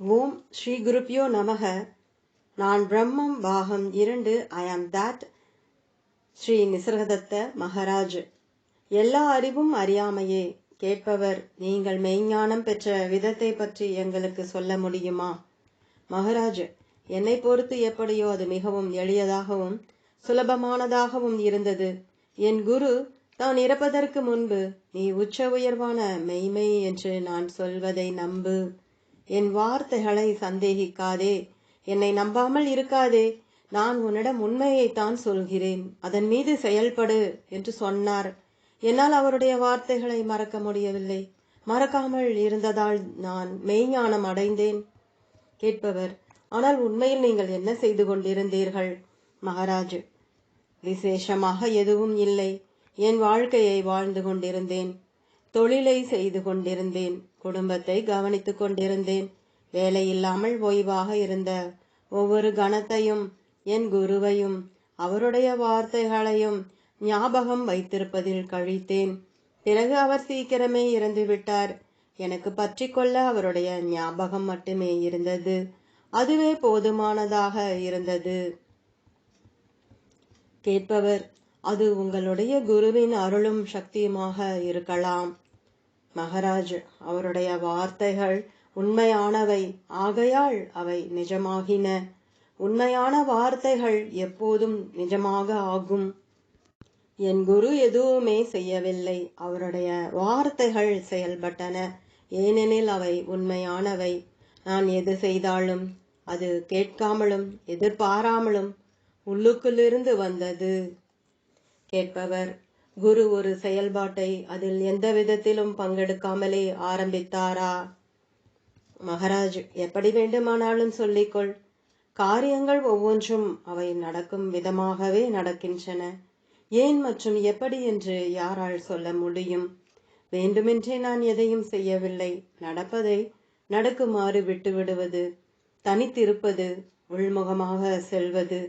ஓம் ஸ்ரீ குருப்யோ நமக. நான் பிரம்மம் பாகம் இரண்டு ஐ ஆம் தட் ஸ்ரீ நிசர்கதத்த மகராஜ். எல்லா அறிவும் அறியாமையே கேட்பவர் நீங்கள் மெய்ஞானம் பெற்ற விதத்தை பற்றி எங்களுக்கு சொல்ல முடியுமா? மகராஜ் என்னை பொறுத்து எப்படியோ அது மிகவும் எளியதாகவும் சுலபமானதாகவும் இருந்தது. என் குரு தான் இறப்பதற்கு முன்பு நீ உச்ச உயர்வான மெய்மை என்று நான் சொல்வதை நம்பு. என் வார்த்தைகளை சந்தேகிக்காதே. என்னை நம்பாமல் இருக்காதே. நான் உன்னிடம் உண்மையைத்தான் சொல்கிறேன். அதன் மீது செயல்படு என்று சொன்னார். என்னால் அவருடைய வார்த்தைகளை மறக்க முடியவில்லை. மறக்காமல் இருந்ததால் நான் மெய்ஞானம் அடைந்தேன். கேட்பவர் ஆனால் உண்மையில் நீங்கள் என்ன செய்து கொண்டிருந்தீர்கள்? மகாராஜ் விசேஷமாக எதுவும் இல்லை. என் வாழ்க்கையை வாழ்ந்து கொண்டிருந்தேன். தொழிலை செய்து கொண்டிருந்தேன். குடும்பத்தை கவனித்துக் கொண்டிருந்தேன். வேலையில்லாமல் ஓய்வாக இருந்த ஒவ்வொரு கணத்தையும் என் குருவையும் அவருடைய வார்த்தைகளையும் ஞாபகம் வைத்திருப்பதில் கழித்தேன். பிறகு அவர் சீக்கிரமே இறந்து விட்டார் எனக்கு பற்றி கொள்ள அவருடைய ஞாபகம் மட்டுமே இருந்தது. அதுவே போதுமானதாக இருந்தது. கேட்பவர் அது உங்களுடைய குருவின் அருளும் சக்தியுமாக இருக்கலாம். மகாராஜ் அவருடைய வார்த்தைகள் உண்மையானவை. ஆகையால் அவை நிஜமாகின. உண்மையான வார்த்தைகள் எப்போதும் நிஜமாக ஆகும். என் குரு எதுவுமே செய்யவில்லை. அவருடைய வார்த்தைகள் செயல்பட்டன. ஏனெனில் அவை உண்மையானவை. நான் எது செய்தாலும் அது கேட்காமலும் எதிர்பாராமலும் உள்ளுக்குள்ளிருந்து வந்தது. கேட்பவர் குரு ஒரு செயல்பாட்டை அதில் எந்த விதத்திலும் பங்கெடுக்காமலே ஆரம்பித்தாரா? மகராஜ் எப்படி வேண்டுமானாலும் சொல்லிக்கொள். காரியங்கள் ஒவ்வொன்றும் அவை நடக்கும் விதமாகவே நடக்கின்றன. ஏன் மற்றும் எப்படி என்று யாரால் சொல்ல முடியும்? வேண்டுமென்றே நான் எதையும் செய்யவில்லை. நடப்பதை நடக்குமாறு விட்டுவிடுவது தனித்திருப்பது உள்முகமாக செல்வது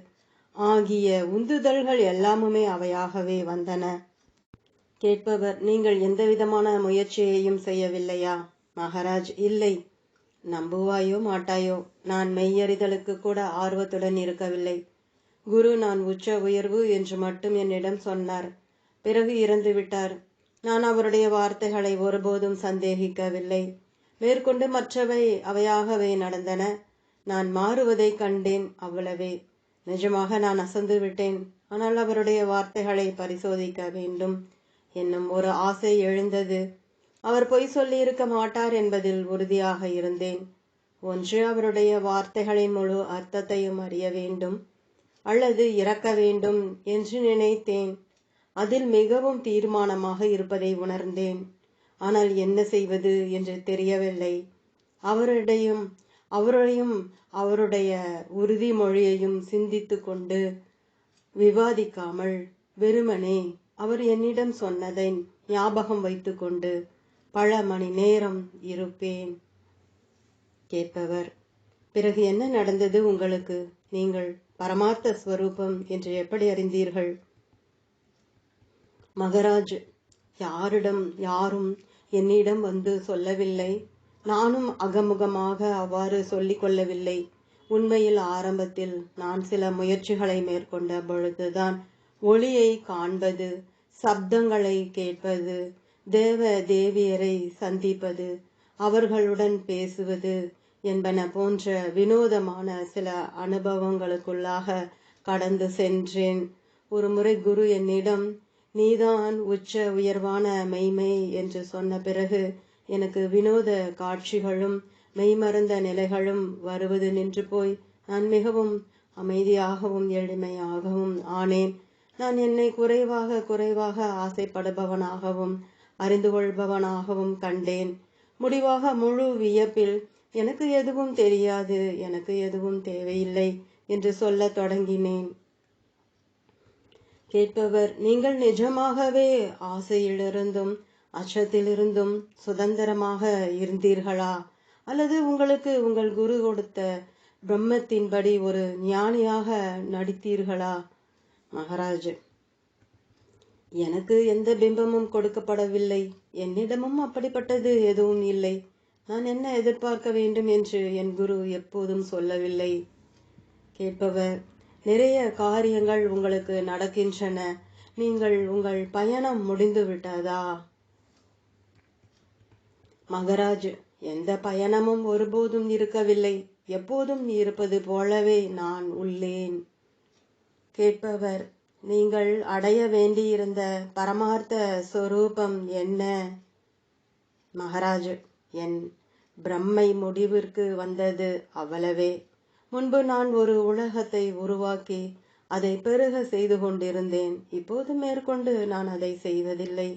ஆகிய உந்துதல்கள் எல்லாமுமே அவையாகவே வந்தன. கேட்பவர் நீங்கள் எந்த விதமான முயற்சியையும் செய்யவில்லையா? மகாராஜ் இல்லை. நம்புவாயோ மாட்டாயோ? நான் மெய்யறிதலுக்கு கூட ஆர்வத்துடன் இருக்கவில்லை. குரு நான் உச்ச உயர்வு என்று மட்டும் என்னிடம் சொன்னார். பிறகு இறந்து விட்டார். நான் அவருடைய வார்த்தைகளை ஒருபோதும் சந்தேகிக்கவில்லை. மேற்கொண்டு மற்றவை அவையாகவே நடந்தன. நான் மாறுவதை கண்டேன் அவ்வளவே. நிஜமாக நான் அசந்து விட்டேன். ஆனால் அவருடைய வார்த்தைகளை பரிசோதிக்க வேண்டும். என்னும் ஒரு ஆசை எழுந்தது. அவர் பொய் சொல்லி இருக்க மாட்டார் என்பதில் உறுதியாக இருந்தேன். ஒன்று அவருடைய வார்த்தைகளின் முழு அர்த்தத்தையும் அறிய வேண்டும் அல்லது இறக்க வேண்டும் என்று நினைத்தேன். அதில் மிகவும் தீர்மானமாக இருப்பதை உணர்ந்தேன். ஆனால் என்ன செய்வது என்று தெரியவில்லை. அவருடையும் அவரையும் அவருடைய உறுதிமொழியையும் சிந்தித்து கொண்டு விவாதிக்காமல் வெறுமனே அவர் என்னிடம் சொன்னதை ஞாபகம் வைத்துக்கொண்டு பல மணி நேரம் இருப்பேன் கேட்பவர். பிறகு என்ன நடந்தது உங்களுக்கு? நீங்கள் பரமார்த்த ஸ்வரூபம் என்று எப்படி அறிந்தீர்கள்? மகராஜ் யாரிடம் யாரும் என்னிடம் வந்து சொல்லவில்லை. நானும் அகமுகமாக அவ்வாறு சொல்லிக்கொள்ளவில்லை உண்மையில் ஆரம்பத்தில் நான் சில முயற்சிகளை மேற்கொண்ட பொழுதுதான் ஒளியை காண்பது சப்தங்களை கேட்பது தேவ தேவியரை சந்திப்பது அவர்களுடன் பேசுவது என்பன போன்ற வினோதமான சில அனுபவங்களுக்குள்ளாக கடந்து சென்றேன். ஒரு முறை குரு என்னிடம் நீதான் உச்ச உயர்வான மெய்மை என்று சொன்ன பிறகு எனக்கு வினோத காட்சிகளும் மெய்மறந்த நிலைகளும் வருவது நின்று போய் நான் மிகவும் அமைதியாகவும் எளிமையாகவும் ஆனேன். நான் என்னை குறைவாக குறைவாக ஆசைப்படுபவனாகவும் அறிந்து கொள்பவனாகவும் கண்டேன். முடிவாக முழு வியப்பில் எனக்கு எதுவும் தெரியாது எனக்கு எதுவும் தேவையில்லை என்று சொல்ல தொடங்கினேன். கேட்பவர் நீங்கள் நிஜமாகவே ஆசையிலிருந்தும் அச்சத்திலிருந்தும் சுதந்திரமாக இருந்தீர்களா? அல்லது உங்களுக்கு உங்கள் குரு கொடுத்த பிரம்மத்தின்படி ஒரு ஞானியாக நடித்தீர்களா? மகாராஜ் எனக்கு எந்த பிம்பமும் கொடுக்கப்படவில்லை. என்னிடமும் அப்படிப்பட்டது எதுவும் இல்லை. நான் என்ன எதிர்பார்க்க வேண்டும் என்று என் குரு எப்போதும் சொல்லவில்லை. கேட்பவர் நிறைய காரியங்கள் உங்களுக்கு நடக்கின்றன. நீங்கள் உங்கள் பயணம் முடிந்து விட்டதா? மகராஜ் எந்த பயணமும் ஒருபோதும் இருக்கவில்லை. எப்போதும் இருப்பது போலவே நான் உள்ளேன். கேட்பவர். நீங்கள் அடைய வேண்டியிருந்த பரமார்த்த சொரூபம் என்ன? மகாராஜ் என் பிரம்மை முடிவிற்கு வந்தது அவ்வளவே. முன்பு நான் ஒரு உலகத்தை உருவாக்கி அதை பெருக செய்து கொண்டிருந்தேன். இப்போது மேற்கொண்டு நான் அதை செய்வதில்லை.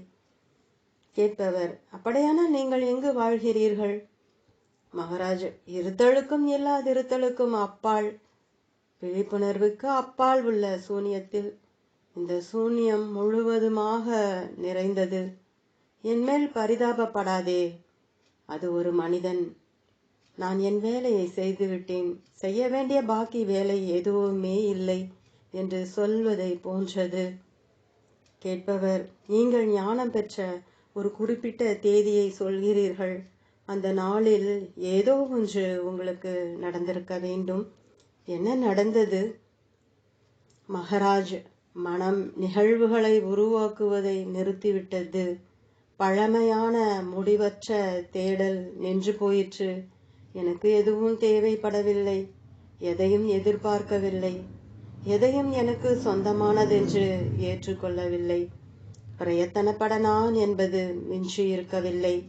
கேட்பவர் அப்படியானால் நீங்கள் எங்கு வாழ்கிறீர்கள்? மகாராஜ் இருத்தலுக்கும் இல்லாதிருத்தலுக்கும் அப்பால் விழிப்புணர்வுக்கு அப்பால் உள்ள சூனியத்தில் இந்த சூன்யம் முழுவதுமாக நிறைந்தது. என்மேல் பரிதாபப்படாதே அது ஒரு மனிதன். நான் என் வேலையை செய்துவிட்டேன். செய்ய வேண்டிய பாக்கி வேலை எதுவுமே இல்லை என்று சொல்வதை போன்றது. கேட்பவர் நீங்கள் ஞானம் பெற்ற ஒரு குறிப்பிட்ட தேதியை சொல்கிறீர்கள். அந்த நாளில் ஏதோ ஒன்று உங்களுக்கு நடந்திருக்க வேண்டும். என்ன நடந்தது? மகராஜ் மனம் நிகழ்வுகளை உருவாக்குவதை நிறுத்திவிட்டது. பழமையான முடிவற்ற தேடல் நின்று போயிற்று. எனக்கு எதுவும் தேவைப்படவில்லை. எதையும் எதிர்பார்க்கவில்லை. எதையும் எனக்கு சொந்தமானதென்று ஏற்றுக்கொள்ளவில்லை. பிரயத்தனப்பட நான் என்பது மிஞ்சி இருக்கவில்லை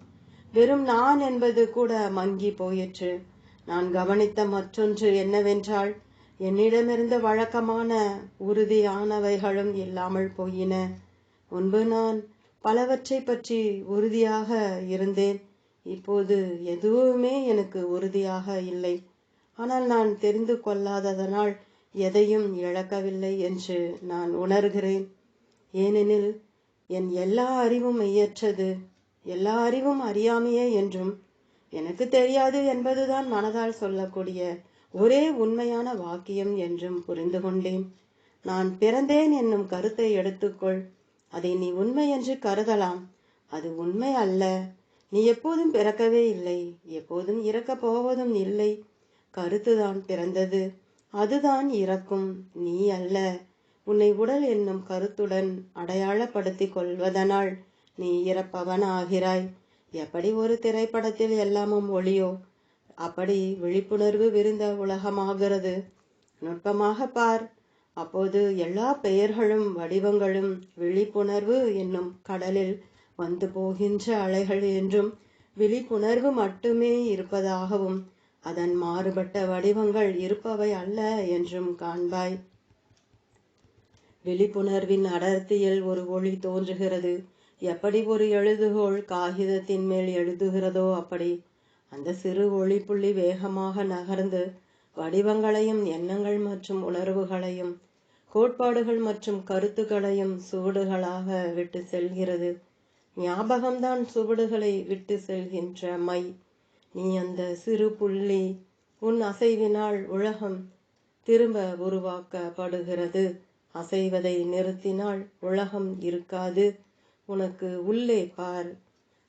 வெறும் நான் என்பது கூட மங்கி போயிற்று. நான் கவனித்த மற்றொன்று என்னவென்றால் என்னிடமிருந்த வழக்கமான உறுதியானவைகளும் இல்லாமல் போயின. முன்பு நான் பலவற்றை பற்றி உறுதியாக இருந்தேன். இப்போது எதுவுமே எனக்கு உறுதியாக இல்லை. ஆனால் நான் தெரிந்து கொள்ளாததனால் எதையும் இழக்கவில்லை என்று நான் உணர்கிறேன். ஏனெனில் என் எல்லா அறிவும் மெய்யற்றது எல்லா அறிவும் அறியாமையே என்றும் எனக்கு தெரியாது என்பதுதான் மனதால் சொல்லக்கூடிய ஒரே உண்மையான வாக்கியம் என்றும் புரிந்து கொண்டேன். நான் பிறந்தேன் என்னும் கருத்தை எடுத்துக்கொள். அதை நீ உண்மை என்று கருதலாம். அது உண்மை அல்ல. நீ எப்போதும் பிறக்கவே இல்லை. எப்போதும் இறக்கப் போவதும் இல்லை. கருத்துதான் பிறந்தது. அதுதான் இறக்கும். நீ அல்ல. உன்னை உடல் என்னும் கருத்துடன் அடையாளப்படுத்திக் கொள்வதனால் நீ இறப்பவன் ஆகிறாய் எப்படி ஒரு திரைப்படத்தில் எல்லாமும் ஒளியோ அப்படி விழிப்புணர்வு விருந்த உலகமாகிறது. நுட்பமாக பார். அப்போது எல்லா பெயர்களும் வடிவங்களும் விழிப்புணர்வு என்னும் கடலில் வந்து போகின்ற அலைகள் என்றும் விழிப்புணர்வு மட்டுமே இருப்பதாகவும் அதன் மாறுபட்ட வடிவங்கள் இருப்பவை அல்ல என்றும் காண்பாய். விழிப்புணர்வின் அடர்த்தியில் ஒரு ஒளி தோன்றுகிறது. எப்படி ஒரு எழுதுகோள் காகிதத்தின் மேல் எழுதுகிறதோ அப்படி. அந்த சிறு ஒளி புள்ளி வேகமாக நகர்ந்து வடிவங்களையும் எண்ணங்கள் மற்றும் உணர்வுகளையும் கோட்பாடுகள் மற்றும் கருத்துக்களையும் சுவடுகளாக விட்டு செல்கிறது. ஞாபகம்தான் சுவடுகளை விட்டு செல்கின்ற மை. நீ அந்த சிறு புள்ளி உன் அசைவினால் உலகம் திரும்ப உருவாக்கப்படுகிறது. அசைவதை நிறுத்தினால் உலகம் இருக்காது. உனக்கு உள்ளே பார்.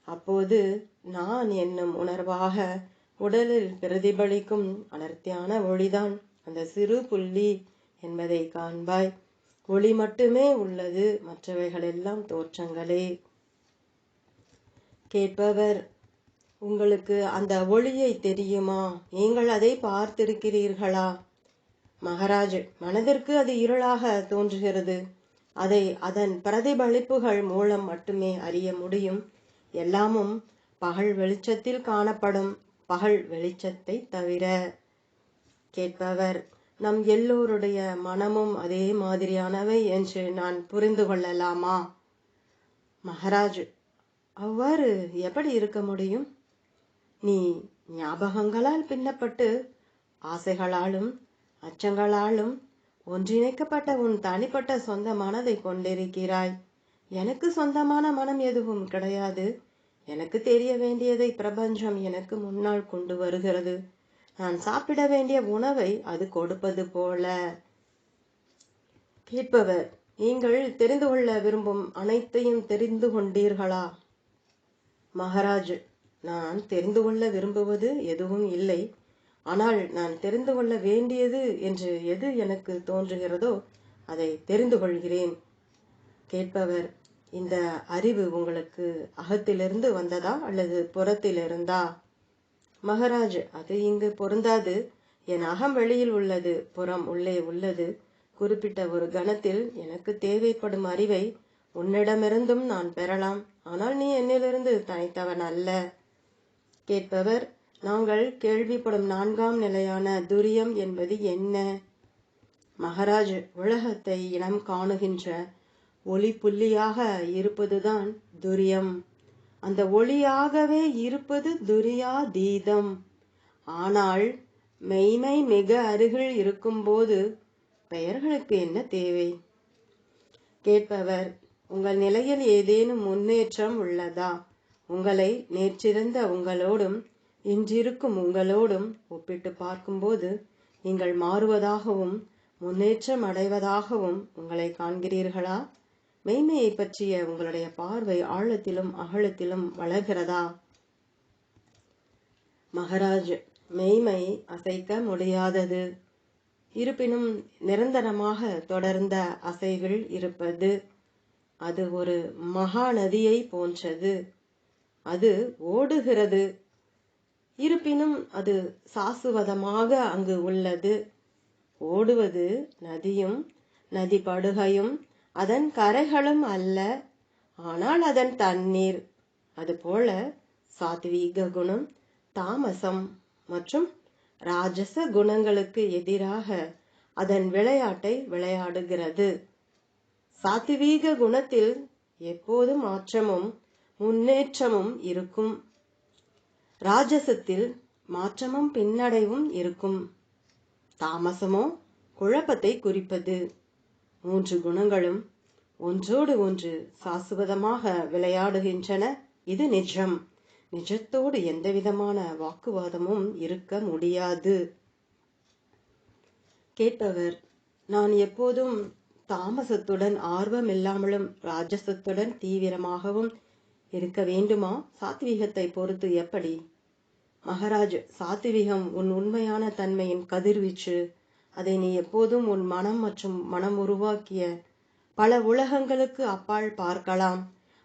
அப்போது நான் என்னும் உணர்வாக உடலில் பிரதிபலிக்கும் அடர்த்தியான ஒளிதான் அந்த சிறு புள்ளி என்பதை காண்பாய். ஒளி மட்டுமே உள்ளது மற்றவைகளெல்லாம் தோற்றங்களே. கேட்பவர் உங்களுக்கு அந்த ஒளியை தெரியுமா? நீங்கள் அதை பார்த்திருக்கிறீர்களா? மகராஜ் மனதிற்கு அது இருளாக தோன்றுகிறது. அதை அதன் பிரதிபலிப்புகள் மூலம் மட்டுமே அறிய முடியும். எல்லாமும் பகல் வெளிச்சத்தில் காணப்படும் பகல் வெளிச்சத்தை தவிர கேட்பவர். நம் எல்லோருடைய மனமும் அதே மாதிரியானவை என்று நான் புரிந்து கொள்ளலாமா? மகராஜ் அவ்வாறு எப்படி இருக்க முடியும்? நீ ஞாபகங்களால் பின்னப்பட்டு ஆசைகளாலும் அச்சங்களாலும் ஒன்றிணைக்கப்பட்ட உன் தனிப்பட்ட சொந்த மனதை கொண்டிருக்கிறாய். எனக்கு சொந்தமான மனம் எதுவும் கிடையாது. எனக்கு தெரிய வேண்டியதை பிரபஞ்சம் எனக்கு முன்னால் கொண்டு வருகிறது. நான் சாப்பிட வேண்டிய உணவை அது கொடுப்பது போல. கேட்பவர் நீங்கள் தெரிந்து கொள்ள விரும்பும் அனைத்தையும் தெரிந்து கொண்டீர்களா? மகாராஜ் நான் தெரிந்து கொள்ள விரும்புவது எதுவும் இல்லை. ஆனால் நான் தெரிந்து கொள்ள வேண்டியது என்று எது எனக்கு தோன்றுகிறதோ அதை தெரிந்து கொள்கிறேன். கேட்பவர் இந்த அறிவு உங்களுக்கு அகத்திலிருந்து வந்ததா அல்லது புறத்திலிருந்தா? மகராஜ் அது இங்கு பொருந்தாது. என் அகம் வெளியில் உள்ளது புறம் உள்ளே உள்ளது. குறிப்பிட்ட ஒரு கணத்தில் எனக்கு தேவைப்படும் அறிவை உன்னிடமிருந்தும் நான் பெறலாம். ஆனால் நீ என்னிலிருந்து தனித்தவன் அல்ல. கேட்பவர் நாங்கள் கேள்விப்படும் நான்காம் நிலையான துரியம் என்பது என்ன? மகராஜ் உலகத்தை இனம் காணுகின்ற ஒளி புள்ளியாக இருப்பதுதான் துரியம். அந்த ஒளியாகவே இருப்பது துரியாதீதம் ஆனால் மெய்மை மிக அருகில் இருக்கும்போது பெயர்களுக்கு என்ன தேவை? கேட்பவர் உங்கள் நிலையில் ஏதேனும் முன்னேற்றம் உள்ளதா? உங்களை நேற்றிருந்த உங்களோடும் இன்றிருக்கும் உங்களோடும் ஒப்பிட்டு பார்க்கும்போது நீங்கள் மாறுவதாகவும் முன்னேற்றம் அடைவதாகவும் உங்களை காண்கிறீர்களா? மெய்மையை பற்றிய உங்களுடைய பார்வை ஆழத்திலும் அகலத்திலும் வளர்கிறதா? மகராஜ் மெய்மை அசைக்க முடியாதது. இருப்பினும் நிரந்தரமாக தொடர்ந்த அசைவில் இருப்பது அது ஒரு மகாநதியை போன்றது. அது ஓடுகிறது. இருப்பினும் அது சாசுவதமாக அங்கு உள்ளது. ஓடுவது நதியும் நதி படுகையும் அதன் கரைகளும் அல்ல. ஆனால் அதன் தண்ணீர் அதுபோல சாத்வீக குணம் தாமசம் மற்றும் ராஜச குணங்களுக்கு எதிராக அதன் விளையாட்டை விளையாடுகிறது. சாத்வீக குணத்தில் எப்போது மாற்றமும் முன்னேற்றமும் இருக்கும். ராஜசத்தில் மாற்றமும் பின்னடைவும் இருக்கும். தாமசமோ குழப்பத்தை குறிப்பது. மூன்று குணங்களும் ஒன்றோடு ஒன்று சாசுவதமாக விளையாடுகின்றன. இது நிஜம். நிஜத்தோடு எந்தவிதமான வாக்குவாதமும் இருக்க முடியாது. கேட்பவர் நான் எப்போதும் தாமசத்துடன் ஆர்வம் இல்லாமலும் ராஜசத்துடன் தீவிரமாகவும் இருக்க வேண்டுமா? சாத்வீகத்தை பொறுத்து எப்படி? மகராஜ் சாத்விகம் உன் உண்மையான தன்மையின் கதிர்வீச்சு. அதை நீ எப்போதும் உன் மனம் மற்றும் மனம் உருவாக்கிய பல உலகங்களுக்கு அப்பால் பார்க்கலாம்.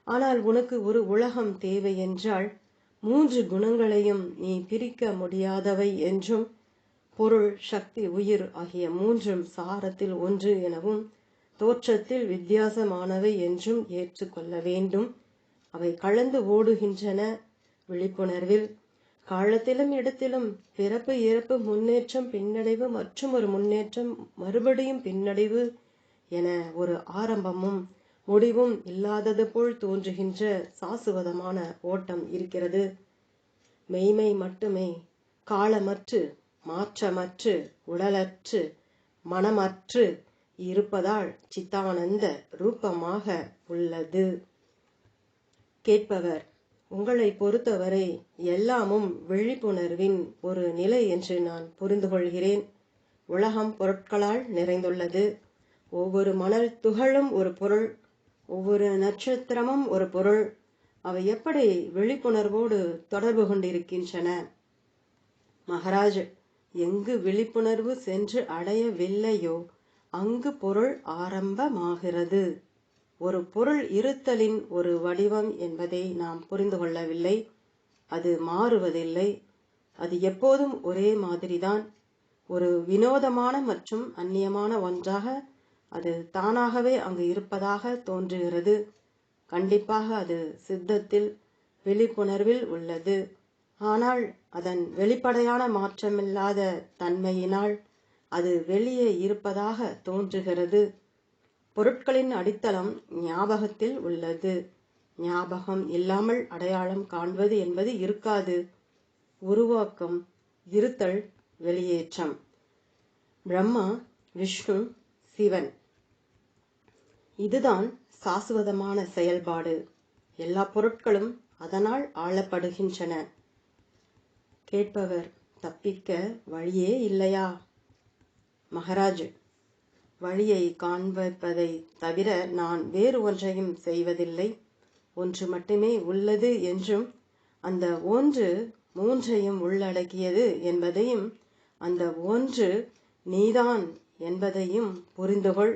ஆனால் உனக்கு ஒரு உலகம் தேவை என்றால் மூன்று குணங்களையும் நீ பிரிக்க முடியாதவை என்றும் பொருள் சக்தி உயிர் ஆகிய மூன்றும் சாரத்தில் ஒன்று எனவும் தோற்றத்தில் வித்தியாசமானவை என்றும் ஏற்றுக்கொள்ள வேண்டும். அவை கலந்து ஓடுகின்றன. விழிப்புணர்வில் காலத்திலும் இடத்திலும் பிறப்பு இறப்பு முன்னேற்றம் பின்னடைவு மற்றும் ஒரு முன்னேற்றம் மறுபடியும் பின்னடைவு என ஒரு ஆரம்பமும் முடிவும் இல்லாதது போல் தோன்றுகின்ற சாசுவதமான ஓட்டம் இருக்கிறது. மெய்மை மட்டுமே காலமற்று மாற்றமற்று உடலற்று மனமற்று இருப்பதால் சித்தானந்த ரூபமாக உள்ளது. கேட்பவர் உங்களை பொறுத்தவரை எல்லாமும் விழிப்புணர்வின் ஒரு நிலை என்று நான் புரிந்து கொள்கிறேன் உலகம் பொருட்களால் நிறைந்துள்ளது. ஒவ்வொரு மணல் துகளும் ஒரு பொருள் ஒவ்வொரு நட்சத்திரமும் ஒரு பொருள். அவை எப்படி விழிப்புணர்வோடு தொடர்பு கொண்டிருக்கின்றன? மகாராஜ் எங்கு விழிப்புணர்வு சென்று அடையவில்லையோ அங்கு பொருள் ஆரம்பமாகிறது. ஒரு பொருள் இருத்தலின் ஒரு வடிவம் என்பதை நாம் புரிந்து கொள்ளவில்லை. அது மாறுவதில்லை. அது எப்போதும் ஒரே மாதிரிதான். ஒரு வினோதமான மற்றும் அந்நியமான ஒன்றாக அது தானாகவே அங்கு இருப்பதாக தோன்றுகிறது. கண்டிப்பாக அது சித்தத்தில் விழிப்புணர்வில் உள்ளது. ஆனால் அதன் வெளிப்படையான மாற்றமில்லாத தன்மையினால் அது வெளியே இருப்பதாக தோன்றுகிறது. பொருட்களின் அடித்தளம் ஞாபகத்தில் உள்ளது. ஞாபகம் இல்லாமல் அடையாளம் காண்பது என்பது இருக்காது. உருவாக்கம் இருத்தல் வெளியேற்றம். பிரம்மா விஷ்ணு சிவன். இதுதான் சாசுவதமான செயல்பாடு. எல்லா பொருட்களும் அதனால் ஆளப்படுகின்றன. கேட்பவர் தப்பிக்க வழியே இல்லையா? மகராஜு வழியை காண்பிப்பதை தவிர நான் வேறு ஒன்றையும் செய்வதில்லை. ஒன்று மட்டுமே உள்ளது என்றும் அந்த ஒன்று மூன்றையும் உள்ளடக்கியது என்பதையும் அந்த ஒன்று நீதான் என்பதையும் புரிந்துகொள்.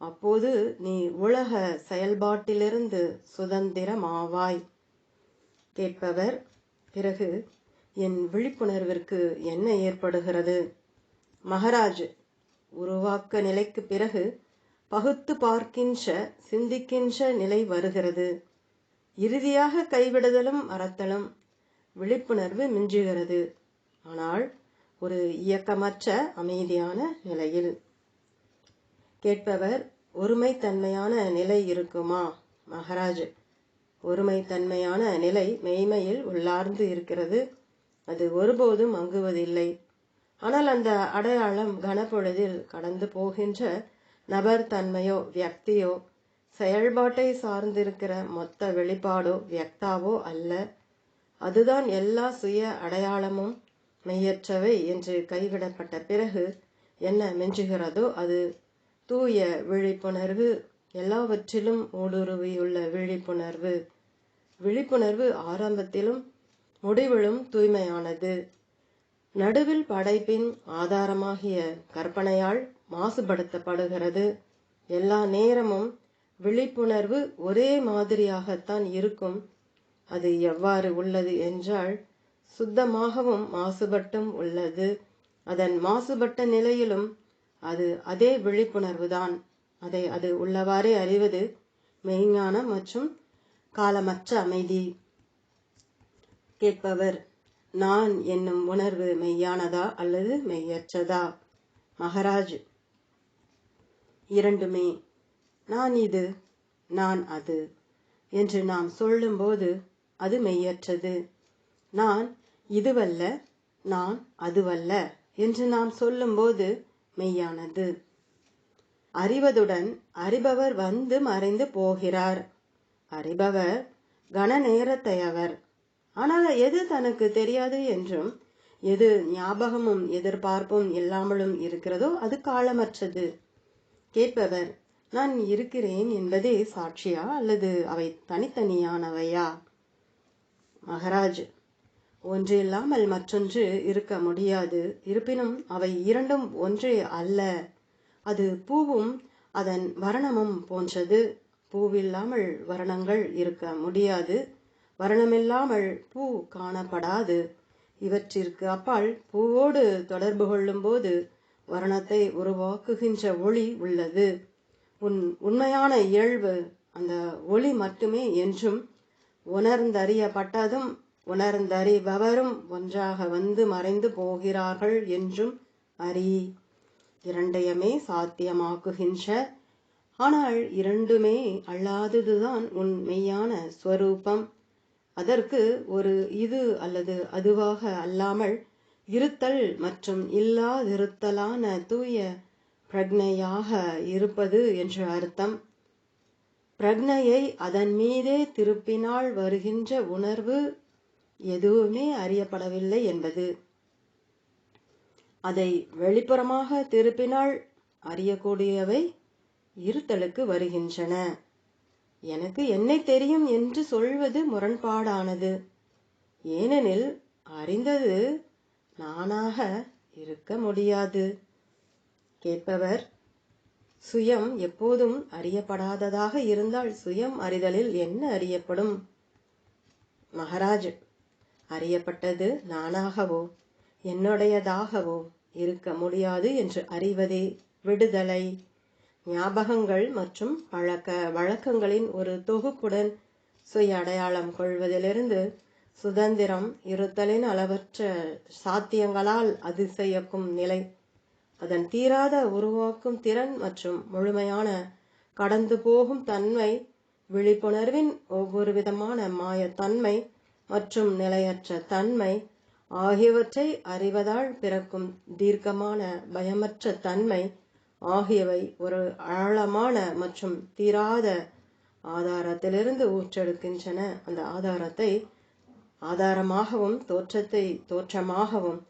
அப்போது நீ உலக செயல்பாட்டிலிருந்து சுதந்திரமாவாய். கேட்பவர் பிறகு என் விழிப்புணர்விற்கு என்ன ஏற்படுகிறது? மகராஜ் உருவாக்க நிலைக்கு பிறகு பகுத்து பார்க்கின்ற சிந்திக்கின்ற நிலை வருகிறது. இறுதியாக கைவிடுதலும் மறத்தலும் விழிப்புணர்வு மிஞ்சுகிறது. ஆனால் ஒரு இயக்கமற்ற அமைதியான நிலையில். கேட்பவர் ஒருமைத்தன்மையான நிலை இருக்குமா? மகராஜ் ஒருமைத்தன்மையான நிலை மெய்மையில் உள்ளார்ந்து இருக்கிறது. அது ஒருபோதும் மங்குவதில்லை ஆனால் அந்த அடையாளம் கனப்பொழுதில் கடந்து போகின்ற நபர் தன்மையோ வியக்தியோ செயல்பாட்டை சார்ந்திருக்கிற மொத்த வெளிப்பாடோ வியக்தாவோ அல்ல. அதுதான் எல்லா சுய அடையாளமும் மெய்யற்றவை என்று கைவிடப்பட்ட பிறகு என்ன மெஞ்சுகிறதோ அது தூய விழிப்புணர்வு எல்லாவற்றிலும் ஊடுருவியுள்ள விழிப்புணர்வு. விழிப்புணர்வு ஆரம்பத்திலும் முடிவிலும் தூய்மையானது. நடுவில் படைப்பின் ஆதாரமாகிய கற்பனையால் மாசுபடுத்தப்படுகிறது. எல்லா நேரமும் விழிப்புணர்வு ஒரே மாதிரியாகத்தான் இருக்கும். அது எவ்வாறு உள்ளது என்றால் சுத்தமாகவும் மாசுபட்டும் உள்ளது. அதன் மாசுபட்ட நிலையிலும் அது அதே விழிப்புணர்வுதான். அதை அது உள்ளவாறே அறிவது மெய்ஞானம் மற்றும் காலமற்ற அமைதி. கேட்பவர் நான் என்னும் உணர்வு மெய்யானதா அல்லது மெய்யற்றதா? மகராஜ். இரண்டுமே. நான் இது நான் அது என்று நாம் சொல்லும்போது அது மெய்யற்றது. நான் இதுவல்ல நான் அதுவல்ல என்று நாம் சொல்லும்போது மெய்யானது. அறிவதுடன் அறிபவர் வந்து மறைந்து போகிறார். அறிபவர் கன நேரத்தையவர். ஆனால் எது தனக்கு தெரியாது என்றும் எது ஞாபகமும் எதிர்பார்ப்பும் இல்லாமலும் இருக்கிறதோ அது காலமற்றது. கேட்பவர் நான் இருக்கிறேன் என்பதே சாட்சியா அல்லது அவை தனித்தனியானவையா? மகராஜ் ஒன்று இல்லாமல் மற்றொன்று இருக்க முடியாது. இருப்பினும் அவை இரண்டும் ஒன்றே அல்ல. அது பூவும் அதன் வர்ணமும் போன்றது. பூவில்லாமல் வர்ணங்கள் இருக்க முடியாது. வர்ணமில்லாமல் பூ காணப்படாது. இவற்றிற்கு அப்பால் பூவோடு தொடர்பு கொள்ளும்போது வர்ணத்தை உருவாக்குகின்ற ஒளி உள்ளது. உன் உண்மையான இயல்பு அந்த ஒளி மட்டுமே என்றும் உணர்ந்தறியப்பட்டதும் உணர்ந்தறிபவரும் ஒன்றாக வந்து மறைந்து போகிறார்கள் என்றும் அறி. இரண்டையுமே சாத்தியமாக்குகின்ற ஆனால் இரண்டுமே அல்லாததுதான் உன் மெய்யான ஸ்வரூபம். அதற்கு ஒரு இது அல்லது அதுவாக அல்லாமல் இருத்தல் மற்றும் இல்லாதிருத்தலான தூய பிரக்னையாக இருப்பது என்று அர்த்தம். பிரக்னையை அதன் மீதே திருப்பினால் வருகின்ற உணர்வு எதுவுமே அறியப்படவில்லை என்பது. அதை வெளிப்புறமாக திருப்பினால் அறியக்கூடியவை இருத்தலுக்கு வருகின்றன. எனக்கு என்னை தெரியும் என்று சொல்வது முரண்பாடானது. ஏனெனில் அறிந்தது நானாக இருக்க முடியாது. கேட்பவர் சுயம் எப்போதும் அறியப்படாததாக இருந்தால் சுயம் அறிதலில் என்ன அறியப்படும்? மகராஜ் அறியப்பட்டது நானாகவோ என்னுடையதாகவோ இருக்க முடியாது என்று அறிவதே விடுதலை. ஞாபகங்கள் மற்றும் பழக்க வழக்கங்களின் ஒரு தொகுப்புடன் சுய அடையாளம் கொள்வதிலிருந்து சுதந்திரம் இருத்தலின் அளவற்ற சாத்தியங்களால் அதிசயக்கும் நிலை. அதன் தீராத உருவாக்கும் திறன் மற்றும் முழுமையான கடந்து போகும் தன்மை விழிப்புணர்வின் ஒவ்வொரு விதமான மாயத்தன்மை மற்றும் நிலையற்ற தன்மை ஆகியவற்றை அறிவதால் பிறக்கும் தீர்க்கமான பயமற்ற தன்மை ஆகியவை ஒரு ஆழமான மற்றும் தீராத ஆதாரத்திலிருந்து ஊற்றெடுக்கின்றன. அந்த ஆதாரத்தை ஆதாரமாகவும் தோற்றத்தை தோற்றமாகவும்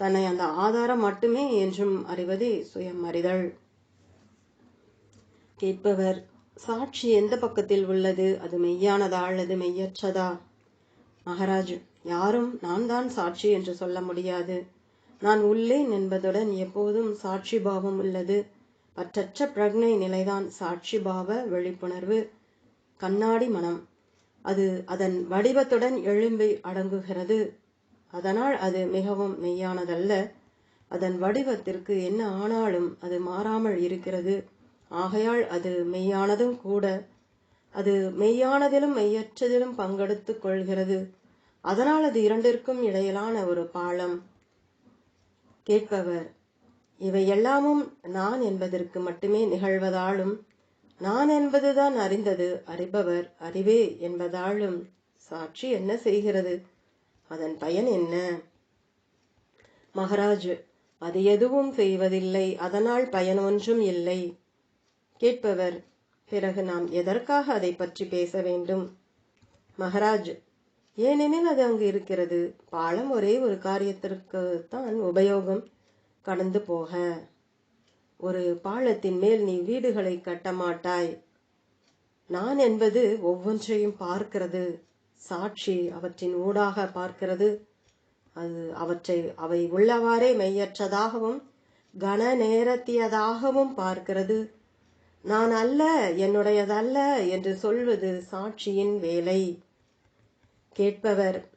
தன்னை அந்த ஆதாரம் மட்டுமே என்றும் அறிவதே சுயம் அறிதல் கேட்பவர் சாட்சி எந்த பக்கத்தில் உள்ளது? அது மெய்யானதா அல்லது மெய்யற்றதா? மகாராஜ் யாரும் நான் தான் சாட்சி என்று சொல்ல முடியாது. நான் உள்ளேன் என்பதுடன் எப்போதும் சாட்சி பாவம் உள்ளது. பற்றற்ற பிரக்னை நிலைதான் சாட்சி பாவ விழிப்புணர்வு. கண்ணாடி மனம். அது அதன் வடிவத்துடன் எழும்பி அடங்குகிறது. அதனால் அது மிகவும் மெய்யானதல்ல. அதன் வடிவத்திற்கு என்ன ஆனாலும் அது மாறாமல் இருக்கிறது. ஆகையால் அது மெய்யானதும் கூட. அது மெய்யானதிலும் மெய்யற்றதிலும் பங்கெடுத்து கொள்கிறது. அதனால் அது இரண்டிற்கும் இடையிலான ஒரு பாலம். கேட்பவர் இவை எல்லாமும் நான் என்பதற்கு மட்டுமே நிகழ்வதாலும் நான் என்பதுதான் அறிந்தது அறிபவர் அறிவே என்பதாலும் சாட்சி என்ன செய்கிறது? அதன் பயன் என்ன? மகராஜ் அது எதுவும் செய்வதில்லை அதனால் பயன் ஒன்றும் இல்லை. கேட்பவர் பிறகு நாம் எதற்காக அதை பற்றி பேச வேண்டும்? மகராஜ் ஏனெனில் அது அங்கு இருக்கிறது. பாலம் ஒரே ஒரு காரியத்திற்கு தான் உபயோகம். கடந்து போக. ஒரு பாலத்தின் மேல் நீ வீடுகளை கட்ட மாட்டாய். நான் என்பது ஒவ்வொன்றையும் பார்க்கிறது. சாட்சி அவற்றின் ஊடாக பார்க்கிறது. அது அவற்றை அவை உள்ளவாறே மெய்யற்றதாகவும் கன நேரத்தியதாகவும் பார்க்கிறது. நான் அல்ல என்னுடையதல்ல என்று சொல்வது சாட்சியின் வேலை. கேட்பவர்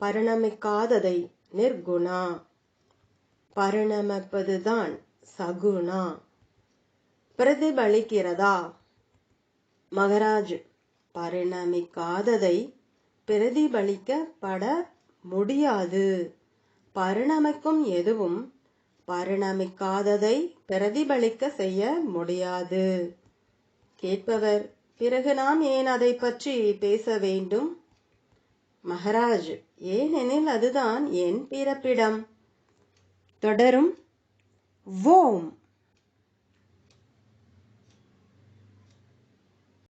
பரிணமிக்காததை நிர்குணா. பரிணமிப்பதுதான் சகுணா. பிரதிபலிக்கிறதா? மகராஜ் பரிணமிக்காததை பிரதிபலிக்கப்பட முடியாது. பரிணமிக்கும் எதுவும் பரிணமிக்காததை பிரதிபலிக்க செய்ய முடியாது. கேட்பவர் பிறகு நாம் ஏன் அதை பற்றி பேச வேண்டும்? மகராஜ் ஏனெனில் அதுதான் என் பிறப்பிடம். தொடரும். ஓம்.